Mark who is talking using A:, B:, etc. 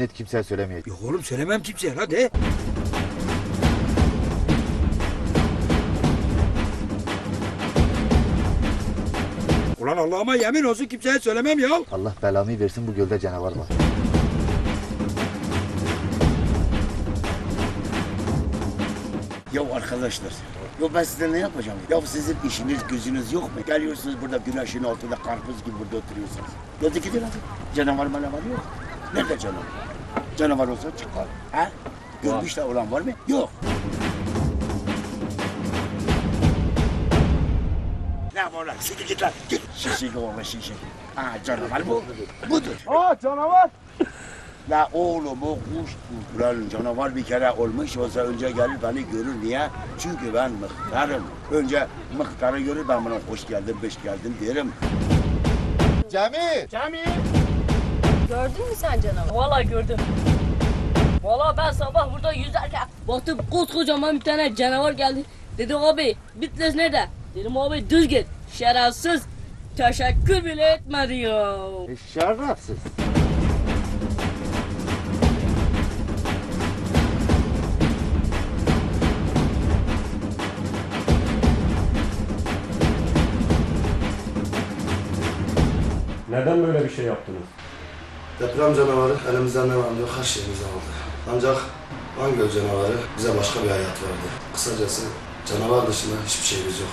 A: Yemin et kimseye söylemeyeceğim.
B: Yok oğlum söylemem kimseye hadi. Ulan Allah'ıma yemin olsun kimseye söylemem ya.
A: Allah belamı versin bu gölde canavar var.
C: Ya arkadaşlar, ya ben size ne yapacağım? Ya sizin işiniz gücünüz yok mu? Geliyorsunuz burada güneşin altında karpuz gibi burada oturuyorsunuz. Hadi gidin hadi. Canavar manavar yok. Nerede canavar? Canavar olsa çıkar. Ha? Görmüş de olan var mı? Yok. Ne var lan? Siktir git lan. Git. Şişik oğlu şişik. Ha canavar bu. Budur.
B: Aa canavar.
C: La oğlum o kuş bu. Ulan canavar bir kere olmuş olsa önce gelir beni görür. Niye? Çünkü ben mıhtarım. Önce mıhtarı görür ben buna hoş geldin, beş geldin derim.
A: Cemil!
D: Gördün mü sen canavarı?
E: Valla gördüm. Valla ben sabah burada yüzerken baktım koskocaman bir tane canavar geldi. Dedi abi Bitles nerede? Dedim abi düz git. Şerefsiz. Teşekkür bile etmedi ya.
A: E, şerefsiz.
F: Neden böyle bir şey yaptınız?
G: Deprem canavarı elimizden ne var ne yok her şeyimizi aldı. Ancak Bangöl canavarı bize başka bir hayat verdi. Kısacası canavar dışında hiçbir şeyimiz yok.